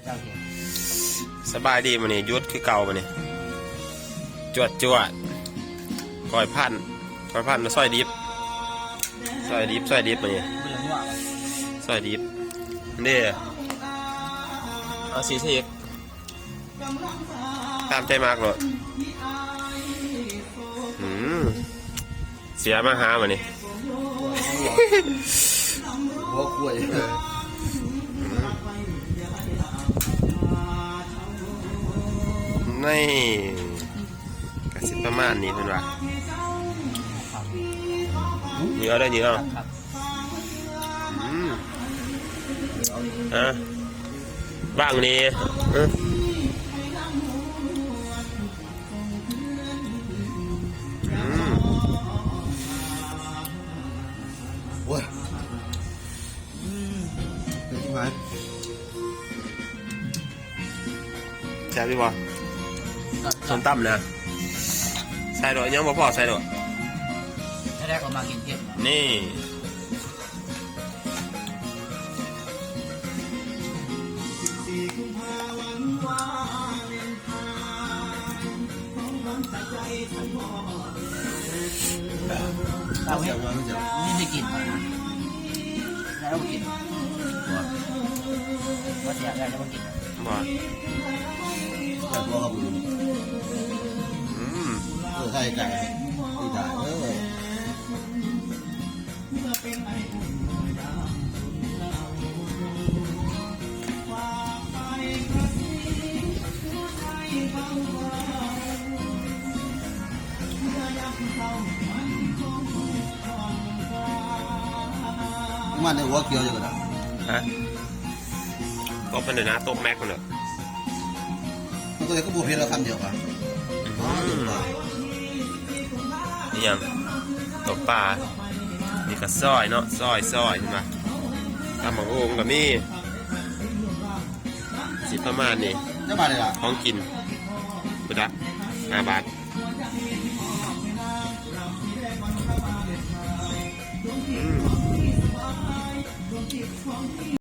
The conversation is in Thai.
เจ้าเห็นสบายดีมันนี่ยุดคือเก่ามันนี่จวดจวดก้อยพันก้อยพันมาซอยดิบซอยดิบซอยดิบมันนี่เบื่อหัวซอยดิบนี่เอาสีเทกตามใจมากเลยอืมเสียมาหามันนี่หัวกล้วย นี่กสิประมาณนี้เพื่อนว่าเหนียวได้เหนียวครับอืมอะบ้างนี้เอออืมโอ้ยเป็นที่ไหนแซ่บดีบ่ ส้มตำนะ ใส่ดอกยังบ่พอใส่ดอกถ้าได้ก็มากินเผ็ดนี่เราเสีเห็ยนงมันเสียงนี่ได้กินนะแล้วกินว่าเสียอะไรแล้วก็กินบ่แต่ตัวเขาบุญอืม เออใช่ไก่ที่ได้เออมันในหัวเกี่ยวอยู่กันนะฮะตบมันเลยนะตบแม็กมันเลยมันก็เลยก็บูเพลเราคำเดียวกัน นี่ยังตบปลานี่ก็ซอยเนาะซอยซอยใช่ไหมตำหมักโอ่งกับมีสิประมาณนี้จะมาเลยล่ะของกินบุดักห้าบาท